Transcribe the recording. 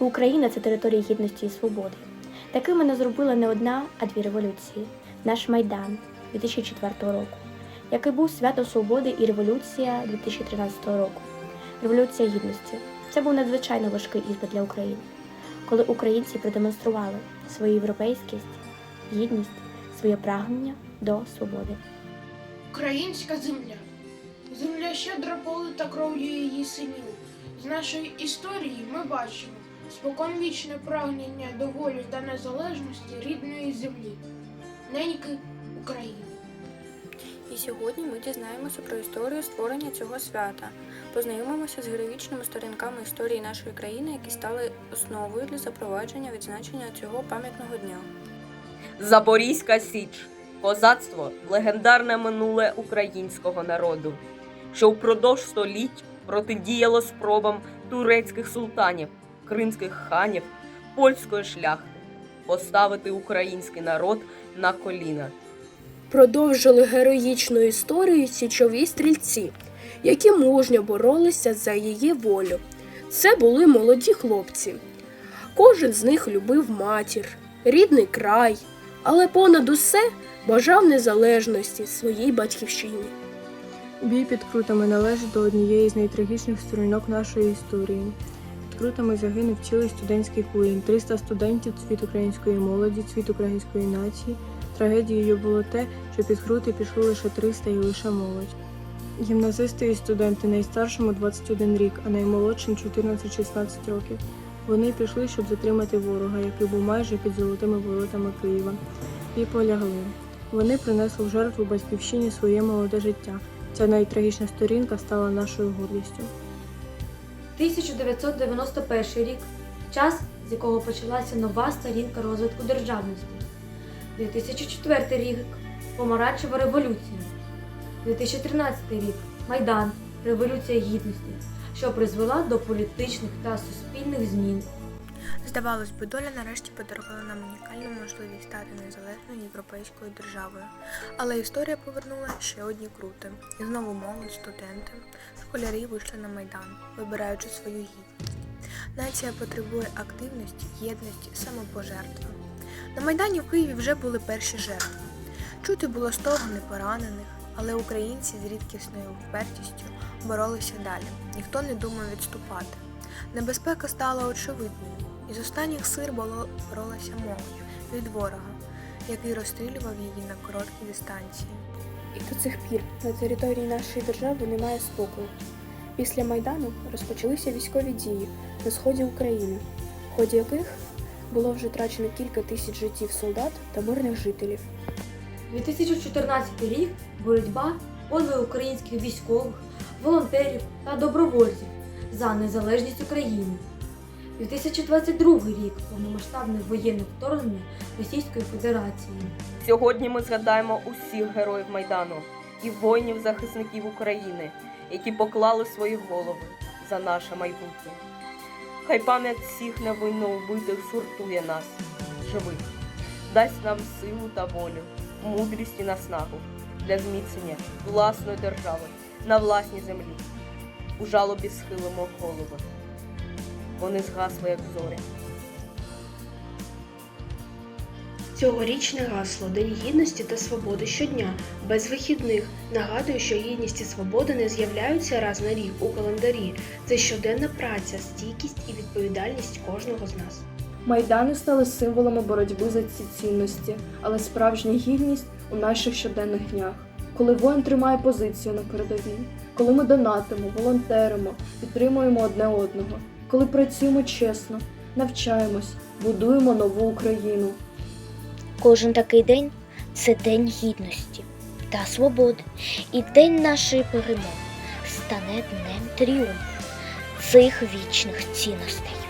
Україна це територія гідності і свободи. Такими не зробила не одна, а дві революції. Наш Майдан 2004 року, який був свято свободи і революція 2013 року. Революція гідності. Це був надзвичайно важкий іспит для України, коли українці продемонстрували свою європейськість, гідність, своє прагнення до свободи. Українська земля. Земля щедро полита кров'ю її синів. З нашої історії ми бачимо споконвічне прагнення до волі та незалежності рідної землі, неньки України. І сьогодні ми дізнаємося про історію створення цього свята, познайомимося з героїчними сторінками історії нашої країни, які стали основою для запровадження відзначення цього пам'ятного дня. Запорізька Січ. Козацтво легендарне минуле українського народу, що впродовж століть протидіяло спробам турецьких султанів, кримських ханів, польської шляхти поставити український народ на коліна. продовжили героїчну історію січові стрільці, які мужньо боролися за її волю. Це були молоді хлопці. Кожен з них любив матір, рідний край, але понад усе бажав незалежності своїй батьківщині. Бій під крутами належить до однієї з найтрагічних сторінок нашої історії. Під крутами загинув цілий студентський клин, 300 студентів, цвіт української молоді, цвіт української нації. Трагедією було те, що під крути пішли лише 300 і лише молодь. Гімназисти і студенти найстаршому 21 рік, а наймолодшим 14-16 років. Вони пішли, щоб затримати ворога, який був майже під золотими воротами Києва, і полягли. Вони принесли в жертву батьківщині своє молоде життя. Ця найтрагічна сторінка стала нашою гордістю. 1991 рік час, з якого почалася нова сторінка розвитку державності. 2004 рік Помаранчева революція. 2013 рік Майдан Революція Гідності, що призвела до політичних та суспільних змін. Здавалось би, доля нарешті подарувала нам унікальну можливість стати незалежною європейською державою. Але історія повернула ще одні крути. І знову молодь, студенти, школярі вийшли на майдан, вибираючи свою гідність. Нація потребує активності, єдності, самопожертви. На майдані в Києві вже були перші жертви. Чути було стогони поранених, але українці з рідкісною впертістю боролися далі. Ніхто не думав відступати. Небезпека стала очевидною. Із останніх було- боролася молодь від ворога, який розстрілював її на короткій дистанції. І до цих пір на території нашої держави немає спокою. Після Майдану розпочалися військові дії на сході України, в ході яких було вже втрачено кілька тисяч життів солдат та мирних жителів. 2014 рік боротьба подвиг українських військових, волонтерів та добровольців за незалежність України. 2022 рік повномасштабне воєнне вторгнення Російської Федерації. Сьогодні ми згадаємо усіх героїв Майдану і воїнів-захисників України, які поклали свої голови за наше майбутнє. Хай пам'ять всіх невинно убитих згуртує нас, живих, дасть нам силу та волю, мудрість і наснагу для зміцнення власної держави на власній землі. У жалобі схилимо голови. Вони згасли, як зоря. Цьогорічне гасло День гідності та свободи щодня, без вихідних. Нагадую, що гідність і свобода не з'являються раз на рік у календарі. Це щоденна праця, стійкість і відповідальність кожного з нас. Майдани стали символами боротьби за ці цінності, але справжня гідність у наших щоденних днях. Коли воїн тримає позицію на передовій, коли ми донатимо, волонтеримо, підтримуємо одне одного, коли працюємо чесно, навчаємось, будуємо нову Україну. Кожен такий день це день гідності та свободи, і день нашої перемоги стане днем тріумфу цих вічних цінностей.